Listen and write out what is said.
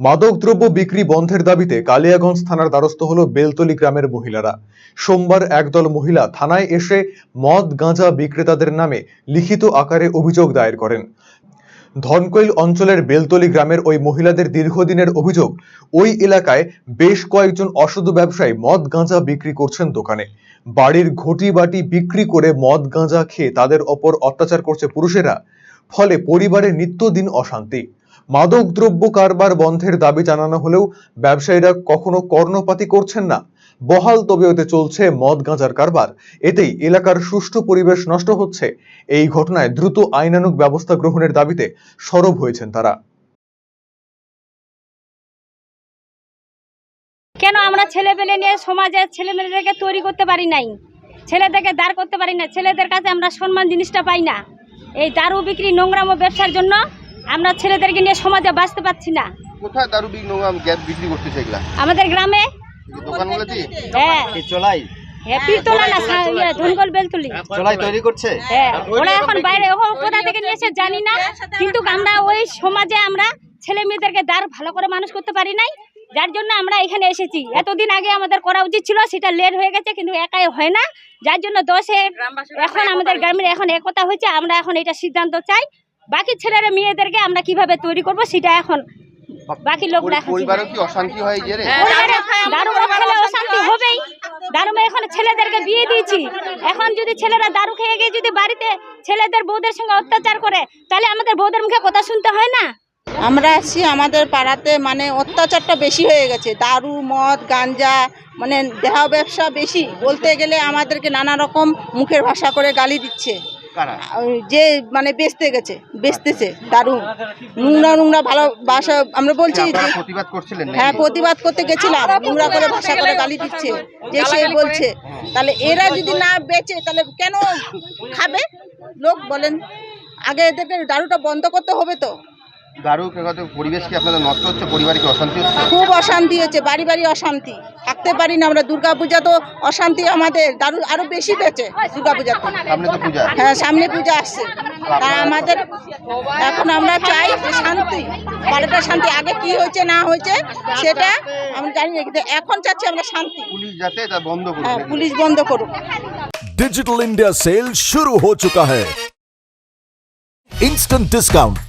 মাদকদ্রব্য বিক্রি বন্ধের দাবিতে কালিয়াগঞ্জ থানার দ্বারস্থ হল বেলতলি গ্রামের মহিলারা। সোমবার একদল মহিলা থানায় এসে মদ, গাঁজা বিক্রেতাদের নামে লিখিত আকারে অভিযোগ দায়ের করেন। ধনকৈল অঞ্চলের বেলতলি গ্রামের ওই মহিলাদের দীর্ঘদিনের অভিযোগ, ওই এলাকায় বেশ কয়েকজন অসাধু ব্যবসায়ী মদ, গাঁজা বিক্রি করছেন দোকানে। বাড়ির ঘটি বাটি বিক্রি করে মদ, গাঁজা খেয়ে তাদের ওপর অত্যাচার করছে পুরুষেরা, ফলে পরিবারে নিত্যদিন অশান্তি। মাদক দ্রব্য কারবার বন্ধের দাবি জানানো হলেও ব্যবসায়ীরা কখনো কর্ণপাতি করছেন না। বহাল তবিয়তে চলছে মদ গাঁজার কারবার। এতেই এলাকার সুষ্ঠু পরিবেশ নষ্ট হচ্ছে। এই ঘটনায় দ্রুত আইনানুগ ব্যবস্থা গ্রহণের দাবিতে সরব হয়েছেন তারা। কেন আমরা ছেলে পেলে নিয়ে সমাজের ছেলে মেয়েদেরকে তৈরি করতে পারি নাই? ছেলেদেরকে দাঁড় করতে পারি না। ছেলেদের কাছে আমরা সম্মান জিনিসটা পাই না। এই দারু বিক্রি নোংরাম ব্যবসার জন্য আমরা ছেলেদেরকে নিয়ে সমাজে বাঁচতে পারছি না। কোথায় দারু বিক্রি নোংরা গ্যাস বিক্রি করতেছে এগুলা আমাদের গ্রামে? দোকানগুলোতে হ্যাঁ। এই চলাই। হ্যাপি তোলা না ইয়ে, বেলতুলি। চলাই তৈরি করছে? হ্যাঁ ওরা এখন বাইরে ও কোথা থেকে নিয়ে এসে জানি না। কিন্তু আমরা ওই সমাজে আমরা ছেলে মেয়েদেরকে দাঁড় ভালো করে মানুষ করতে পারি নাই। যার জন্য আমরা এখানে এসেছি। এতদিন আগে আমাদের করা উচিত ছিল সেটা লেট হয়ে গেছে কিন্তু একাই হয় না। যার জন্য দশে এখন আমাদের গ্রামের এখন একতা হয়েছে আমরা এখন এটা সিদ্ধান্ত চাই। বাকি ছেলেরা মেয়েদেরকে আমরা কীভাবে তৈরি করব সেটা এখন বাকি লোকরা এখন কি অশান্তি হয় এই দারু খেলে অশান্তি হবেই। দারু এখন ছেলেদেরকে বিয়ে দিয়েছি। এখন যদি ছেলেরা দারু খেয়ে গিয়ে যদি বাড়িতে ছেলেদের বউদের সঙ্গে অত্যাচার করে তাহলে আমাদের বউদের মুখে কথা শুনতে হয় না? আমরা আসছি আমাদের পাড়াতে মানে অত্যাচারটা বেশি হয়ে গেছে। দারু মদ গাঞ্জা মানে দেহ ব্যবসা বেশি। বলতে গেলে আমাদেরকে নানা রকম মুখের ভাষা করে গালি দিচ্ছে। যে মানে বেচতে গেছে বেচতেছে দারুণ। নোংরা নোংরা ভালো ভাষা আমরা বলছি যে প্রতিবাদ করছিলেন হ্যাঁ প্রতিবাদ করতে গেছিলাম নোংরা করে ভাষা করে গালি দিচ্ছে যে সে বলছে। তাহলে এরা যদি না বেচে তাহলে কেন খাবে? লোক বলেন আগে এদেরকে দারুটা বন্ধ করতে হবে তো। দারু খেতে পরিবেশ কি আপনাদের নষ্ট হচ্ছে পরিবারে কি অশান্তি হচ্ছে খুব অশান্তি হচ্ছে বাড়ি বাড়ি অশান্তি থাকতে পারি না আমরা দুর্গা পূজা তো অশান্তি আমাদের দারু আরো বেশি বেচে দুর্গা পূজাতে সামনে তো পূজা হ্যাঁ সামনে পূজা আসছে তা আমাদের এখন আমরা চাই যে শান্তি বাড়িটা শান্তি আগে কি হয়েছে না হয়েছে সেটা আমরা জানি না কিন্তু এখন চাচ্ছি আমরা শান্তি পুলিশ যাতে তা বন্ধ করবে হ্যাঁ পুলিশ বন্ধ করুক डिजिटल इंडिया सेल शुरू हो चुका है इंस्टेंट डिस्काउंट